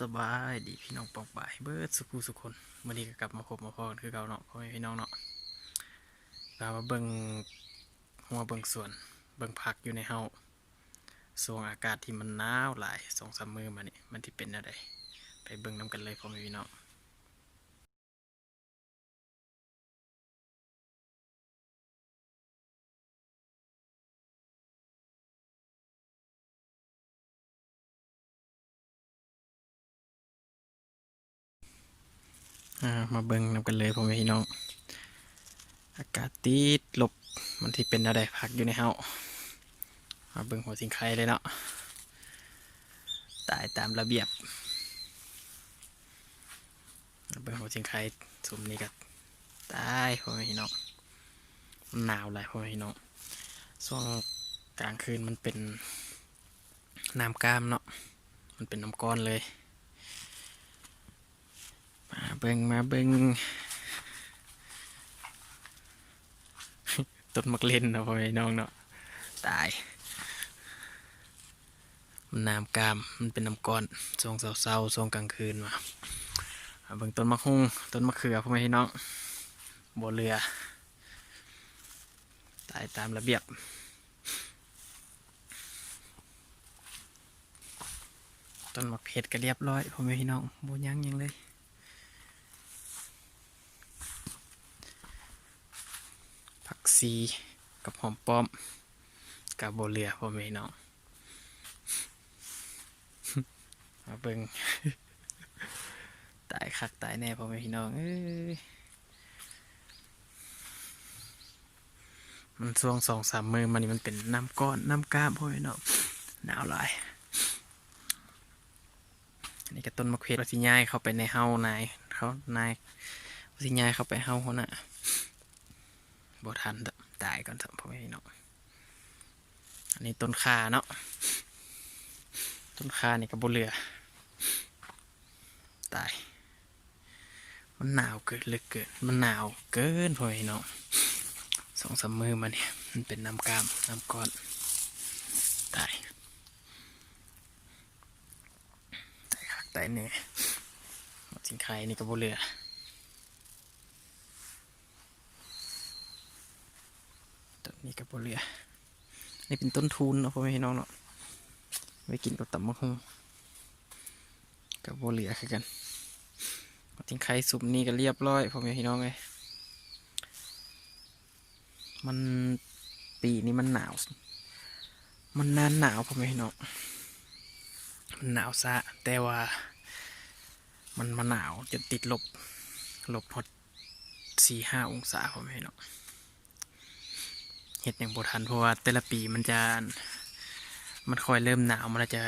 สบายดีพี่น้องปองบ่ายเบิร์ดสุขูสุคนวันนี้ก็กลับมาพบมาพอคือเก่าเนาะพ่อแม่พี่น้องเนาะเรามาเบิ่งหัวเบิ่งสวนเบิ่งผักอยู่ในเฮาส่วงอากาศที่มันหนาวหลายสองสามมือมานี่มันที่เป็นอะไรไปเบิ่งน้ำกันเลยพ่อแม่พี่น้อง มาเบิ่งน้ำกันเลยพ่อแม่พี่น้อง อากาศติดลบมันที่เป็นอะไรผักอยู่ในเฮามาเบิ่งหัวสิงไข่เลยเนาะตายตามระเบียบมาเบิ่งหัวสิงไข่สุ่มนี้ก็ตายพ่อแม่พี่น้องหนาวหลายพ่อแม่พี่น้องช่วงกลางคืนมันเป็นน้ำกล้ามเนาะมันเป็นน้ำก้อนเลย เบิ่งมาเบิ่งต้นมักเล่นนะพ่อแม่พี่น้องเนาะตายมันน้ำกามมันเป็นน้ำก้อนช่วงเศร้าๆช่วงกลางคืนมาเบิ่งต้นมะฮุ่งต้นมะเขือพ่อแม่พี่น้องบัวเรือ ตายตามระเบียบต้นมะเพ็ดก็เรียบร้อยพ่อแม่พี่น้องบัยังยังเลย ผัก ซีกับหอมป้อมกับโบเรือพ่อแม่น้องมาเบิ่งตายคักตายแน่พ่อแม่พี่น้องเอ้ยมันช่วงสองสามมือมันนี่มันเป็นน้ำก้อนน้ำก้ามพ่อแม่น้องหนาวหลายอันนี้ก็ต้นมะเขือเราสิย้ายเข้าไปในเฮานายเขานายเราสิย้ายเข้าไปเฮาเขาน่ะบ่ทันเด้อ ตายก่อนเถอะพ่อแม่พี่น้องอันนี้ต้นคาเนาะต้นคานี่ก็บ่เหลือ ตาย มันหนาวเกินเหลือเกินมันหนาวเกินพ่อแม่พี่น้องสองสามมือมาเนี่ยมันเป็นน้ำกามน้ำก้อนตายตายคักตายแน่หมดสินค้านี่ก็บ่เหลือ นนี้กับโบเลียนี่เป็นต้นทุนเนาะพ่อแม่พี่น้องเนาะไว้กินกับตำมะฮงกับโบเลียคือกันทิ้งไข่สุปนี่ก็เรียบร้อยพ่อแม่พี่น้องเลยมันปีนี้มันหนาว มันนานหนาวพ่อแม่พี่น้องมันหนาวซะแต่ว่า มันมาหนาวจนติดลบลบพอดสี่ห้าองศาพ่อแม่พี่น้อง เห็ดอย่างบทันเพราะว่าแต่ละปีมันจะมันคอยเริ่มหนาวมันจะ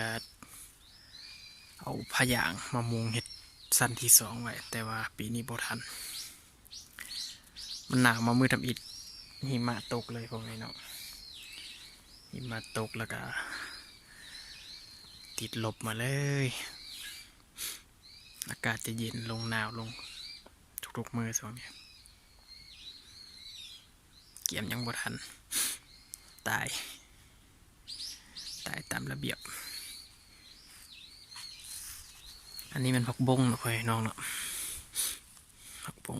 เอาผ้ายางมามุงเห็ดสั้นที่สองไว้แต่ว่าปีนี้บทัน มันหนาวมามือทำอิดหิมะตกเลยพวกนี้เนาะหิมะตกแล้วก็ติดลบมาเลย อากาศจะเย็นลงหนาวลงทุกๆมือส่วนนี้เกียมยังบ่ทัน ตาย ตายตามระเบียบ อันนี้มันผักบงนะพ่อน้องเนาะผักบง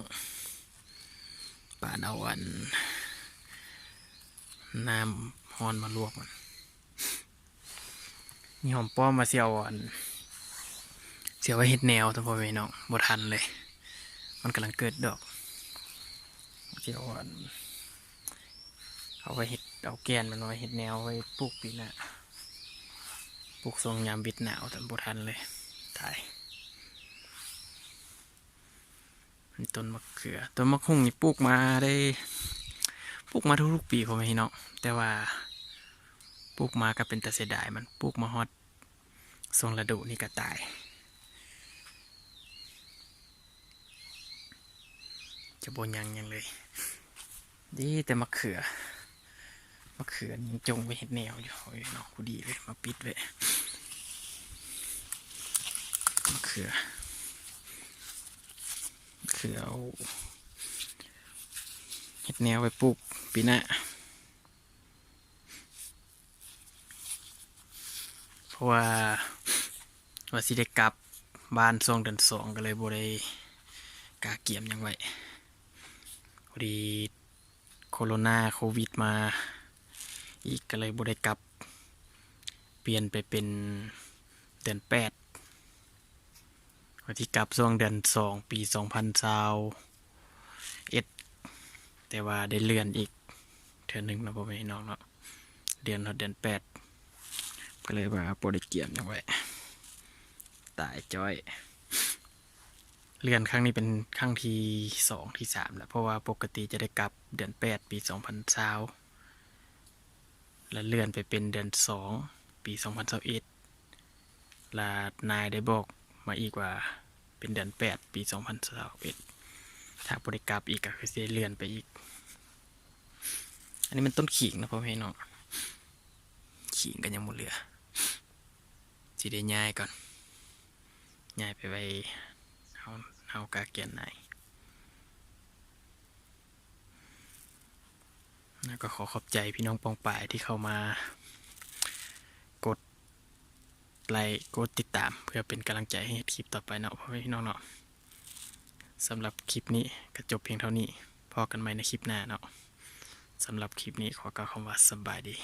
ป่านเอาอันน้ำฮอนมาลวกมันนี่หอมป้อมมาเสียวอันเสียวไว้เห็ดแนวทั้งพ่อแม่น้องบ่ทันเลย มันกำลังเกิดดอกเสียวอัน เอาไว้เห็ดเอาแกนมันไว้เห็ดแนวไว้ปลูกปีหน้าปลูกทรงยามบิดหนาวแต่บุทันเลยตายต้นมะเขือต้นมะฮุ่งนี่ปลูกมาได้ปลูกมาทุกๆปีผมไม่เนาะแต่ว่าปลูกมาก็เป็นแต่เสียดายมันปลูกมาฮอดทรงระดูนี่ก็ตาย จะบนยังยังเลย ดีแต่มะเขือ มะเขือนจงไว้เห็ดแนวอยู่เนาะกูดีเลยมาปิดไว้มะเขือเขือเอาเห็ดแนวไว้ปลูกปีหน้าเพราะว่าว่าสิได้กลับบ้านช่วงเดือนสองก็เลยบ่ได้กาเกียมยังไว้พอดีโคโรนาโควิดมา อีกก็เลยบ่ได้กลับ เปลี่ยนไปเป็นเดือนแปดวันที่กลับช่วงเดือนสองปีสองพันสาวเอ็ดแต่ว่าได้เลื่อนอีกเทือนหนึ่งนะพ่อแม่พี่น้องเนาะเดือนเดือนแปดก็เลยว่าบ่ได้เกียมหยังไว้ตายจ้อยเลื่อนครั้งนี้เป็นครั้งที่สองที่สามแล้วเพราะว่าปกติจะได้กลับเดือนแปดปีสองพันเา และเลื่อนไปเป็นเดือนสองปีสองพันเอ็ดลานายได้บอกมาอีกว่าเป็นเดือนแปดปีสองพันเอ็ดถ้าบริกลับอีกก็คือจะเลื่อนไปอีก อันนี้มันต้นขิงนะพ่อแม่เนาะขิงกันยังหมดเหลือสิได้ง่ายก่อนย้ายไปไว้เฮาเฮากาเกียนไหน แล้วก็ขอขอบใจพี่น้องปองป่ายที่เข้ามากดไลค์กดติดตาม เพื่อเป็นกำลังใจให้คลิปต่อไปเนาะพ่อพี่น้องเนาะสำหรับคลิปนี้ก็จบเพียงเท่านี้พอกันใหม่ในคลิปหน้าเนาะสำหรับคลิปนี้ขอกล่าวคำว่าสบายดี